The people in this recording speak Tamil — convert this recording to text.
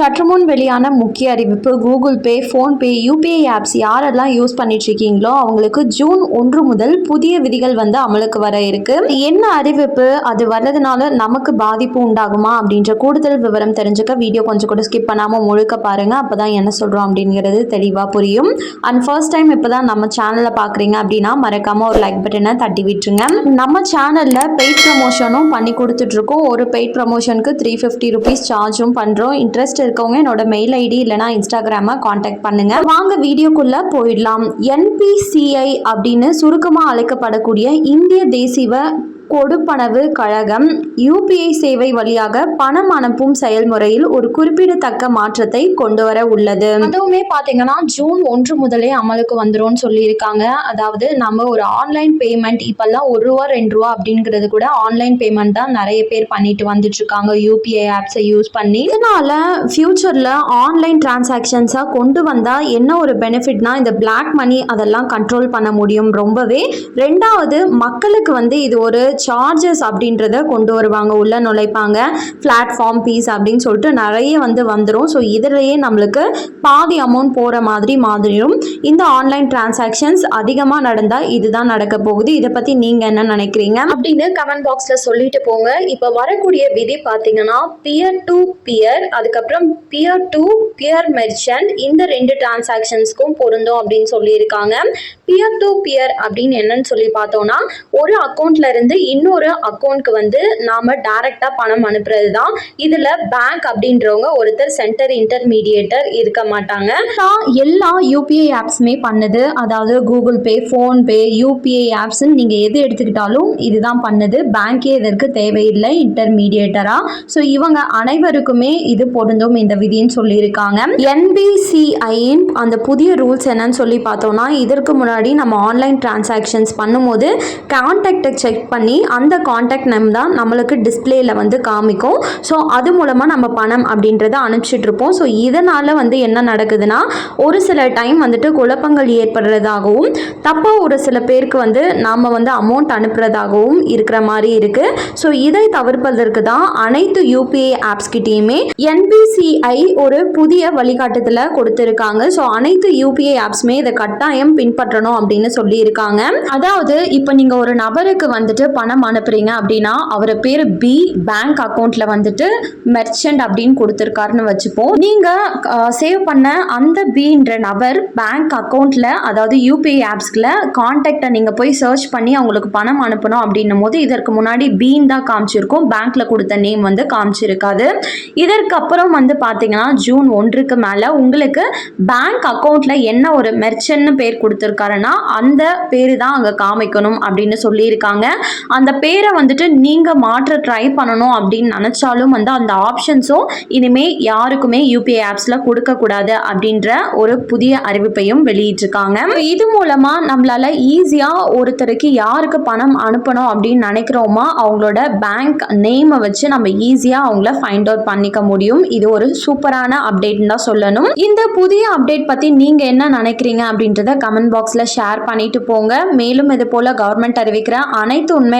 சற்று முன் வெளியான முக்கிய அறிவிப்பு Google Pay PhonePe UPI apps யாரெல்லாம் யூஸ் பண்ணிட்டு இருக்கீங்களோ அவங்களுக்கு ஜூன் ஒன்று முதல் புதிய விதிகள் வந்து அமலுக்கு வர இருக்கு. என்ன அறிவிப்பு அது வர்றதுனால நமக்கு பாதிப்பு உண்டாகுமா அப்படின்ற கூடுதல் விவரம் தெரிஞ்சுக்க வீடியோ கொஞ்சம் கூட ஸ்கிப் பண்ணாமல் முழுக்க பாருங்க. அப்பதான் என்ன சொல்றோம் அப்படிங்கிறது தெளிவாக புரியும். அண்ட் ஃபர்ஸ்ட் டைம் இப்போதான் நம்ம சேனலை பார்க்குறீங்க அப்படின்னா மறக்காம ஒரு லைக் பட்டனை தட்டி விட்டுருங்க. நம்ம சேனலில் பெய்ட் ப்ரமோஷனும் பண்ணி கொடுத்துட்ருக்கோம் ஒரு பெய்ட் ப்ரமோஷனுக்கு த்ரீ ஃபிஃப்டி ருபீஸ் சார்ஜும் பண்ணுறோம் இன்ட்ரெஸ்ட் இருக்கவங்க என்னோட மெயில் ஐடி இல்லைனா இன்ஸ்டாகிராமை காண்டாக்ட் பண்ணுங்க. வாங்க வீடியோக்குள்ள போயிடலாம். என்பிசிஐ அப்படின்னு சுருக்கமாக அழைக்கப்படக்கூடிய இந்திய தேசிய கொடுப்பனவு கழகம் யூபிஐ சேவை வழியாக பணம் அனுப்பும் செயல்முறையில் ஒரு குறிப்பிடத்தக்க மாற்றத்தை கொண்டு வர உள்ளது. அதுவுமே பார்த்தீங்கன்னா ஜூன் ஒன்று முதலே அமலுக்கு வந்துரும்னு சொல்லியிருக்காங்க. அதாவது நம்ம ஒரு ஆன்லைன் பேமெண்ட் இப்போல்லாம் ஒரு ரூபா ரெண்டு ரூபா அப்படிங்கிறது கூட ஆன்லைன் பேமெண்ட் தான் நிறைய பேர் பண்ணிட்டு வந்துட்டு இருக்காங்க யூபிஐ ஆப்ஸை யூஸ் பண்ணி. இதனால ஃபியூச்சரில் ஆன்லைன் டிரான்சாக்ஷன்ஸாக கொண்டு வந்தால் என்ன ஒரு பெனிஃபிட்னா இந்த பிளாக் மணி அதெல்லாம் கண்ட்ரோல் பண்ண முடியும் ரொம்பவே. ரெண்டாவது மக்களுக்கு வந்து இது ஒரு சார்ஜஸ் அப்படின்றத கொண்டு வருவாங்க உள்ளே நுழைப்பாங்க. பிளாட்ஃபார்ம் ஃபீஸ் அப்படின்னு சொல்லிட்டு நிறைய வந்து வந்துடும் ஸோ இதிலேயே நம்மளுக்கு பாதி அமௌண்ட் போகிற மாதிரி மாதிரியும் இந்த ஆன்லைன் டிரான்சாக்ஷன்ஸ் அதிகமாக நடந்தால் இதுதான் நடக்க போகுது. இதை பற்றி நீங்கள் என்ன நினைக்கிறீங்க? அப்படின்னு கமெண்ட் பாக்ஸில் சொல்லிட்டு போங்க. இப்போ வரக்கூடிய விதி பார்த்தீங்கன்னா பியர் டு பியர் அதுக்கப்புறம் பியர் டு பியர் மெர்ச்சன்ட் இந்த ரெண்டு டிரான்சாக்ஷன்ஸ்க்கும் பொருந்தும் அப்படின்னு சொல்லியிருக்காங்க. பியர் டு பியர் அப்படின்னு என்னன்னு சொல்லி பார்த்தோம்னா ஒரு அக்கௌண்ட்ல இருந்து இன்னொரு அக்கௌண்ட்க்கு வந்து நாம டேரெக்டாக பணம் அனுப்புறது தான் இதில் பேங்க் அப்படின்றவங்க ஒருத்தர் சென்டர் இன்டர்மீடியேட்டர் இருக்க மாட்டாங்க. நான் எல்லா யூபிஐ ஆப்ஸுமே பண்ணுது. அதாவது கூகுள் பே ஃபோன்பே யூபிஐ ஆப்ஸ்ன்னு நீங்கள் எது எடுத்துக்கிட்டாலும் இதுதான் பண்ணுது. பேங்கே இதற்கு தேவையில்லை இன்டர்மீடியேட்டராக ஸோ இவங்க அனைவருக்குமே இது பொருந்தும் இந்த விதின்னு சொல்லியிருக்காங்க. என்பிசிஐயின் அந்த புதிய ரூல்ஸ் என்னன்னு சொல்லி பார்த்தோம்னா இதற்கு முன்னாடி நம்ம ஆன்லைன் டிரான்சாக்ஷன்ஸ் பண்ணும்போது கான்டாக்டை செக் பண்ணி அந்த காண்டாக்ட் நம் தான் நம்மளுக்கு டிஸ்பிளேயில் வந்து காமிக்கும். ஸோ அது மூலமாக நம்ம பணம் அப்படின்றத அனுப்பிச்சிட்ருப்போம் ஸோ இதனால் வந்து என்ன நடக்குதுன்னா ஒரு சில டைம் வந்துட்டு குழப்பங்கள் ஏற்படுறதாகவும் தப்பாக ஒரு சில பேருக்கு வந்து நாம் வந்து அமௌண்ட் அனுப்புறதாகவும் இருக்கிற மாதிரி இருக்குது ஸோ இதை தவிர்ப்பதற்கு தான் அனைத்து யூபிஐ ஆப்ஸ் கிட்டேயுமே என்பிசிஐ ஒரு புதிய வழிகாட்டுதல கொடுத்துருக்காங்க. ஸோ அனைத்து யூபிஐ ஆப்ஸுமே இதை கட்டாயம் பின்பற்றணும் அப்படின்னு சொல்லியிருக்காங்க. அதாவது இப்போ நீங்கள் ஒரு நபருக்கு வந்துட்டு பணம் அனுப்புறீங்க அப்படின்னா அவர் பேர் பி பேங்க் அக்கௌண்ட்ல வந்துட்டு மெர்ச்சன்ட் அப்படின்னு கொடுத்துருக்காருன்னு வச்சுப்போம். நீங்கள் சேவ் பண்ண அந்த பின்ற நபர் பேங்க் அக்கௌண்ட்ல அதாவது யூபிஐ ஆப்ஸ்ல கான்டாக்டை நீங்கள் போய் சர்ச் பண்ணி அவங்களுக்கு பணம் அனுப்பணும் அப்படின்னும் போது இதற்கு முன்னாடி பீன் தான் காமிச்சிருக்கும். பேங்க்ல கொடுத்த நேம் வந்து காமிச்சிருக்காது. இதற்கு அப்புறம் வந்து பார்த்தீங்கன்னா ஜூன் ஒன்றுக்கு மேலே உங்களுக்கு பேங்க் அக்கௌண்ட்ல என்ன ஒரு மெர்ச்சன்ட்னு பேர் கொடுத்துருக்காருன்னா அந்த பேர் தான் அங்கே காமிக்கணும் அப்படின்னு சொல்லியிருக்காங்க. அந்த பேரை வந்துட்டு நீங்கள் மாற்ற ட்ரை பண்ணணும் அப்படின்னு நினச்சாலும் வந்து அந்த ஆப்ஷன்ஸும் இனிமே யாருக்குமே யூபிஐ ஆப்ஸில் கொடுக்கக்கூடாது அப்படின்ற ஒரு புதிய அறிவிப்பையும் வெளியிட்டிருக்காங்க. இது மூலமாக நம்மளால ஈஸியாக ஒருத்தருக்கு யாருக்கு பணம் அனுப்பணும் அப்படின்னு நினைக்கிறோமோ அவங்களோட பேங்க் நேமை வச்சு நம்ம ஈஸியாக அவங்கள ஃபைண்ட் அவுட் பண்ணிக்க முடியும். இது ஒரு சூப்பரான அப்டேட் தான் சொல்லணும். இந்த புதிய அப்டேட் பற்றி நீங்கள் என்ன நினைக்கிறீங்க அப்படின்றத கமெண்ட் பாக்ஸில் ஷேர் பண்ணிட்டு போங்க. மேலும் இது போல் கவர்மெண்ட் அறிவிக்கிற அனைத்து உண்மை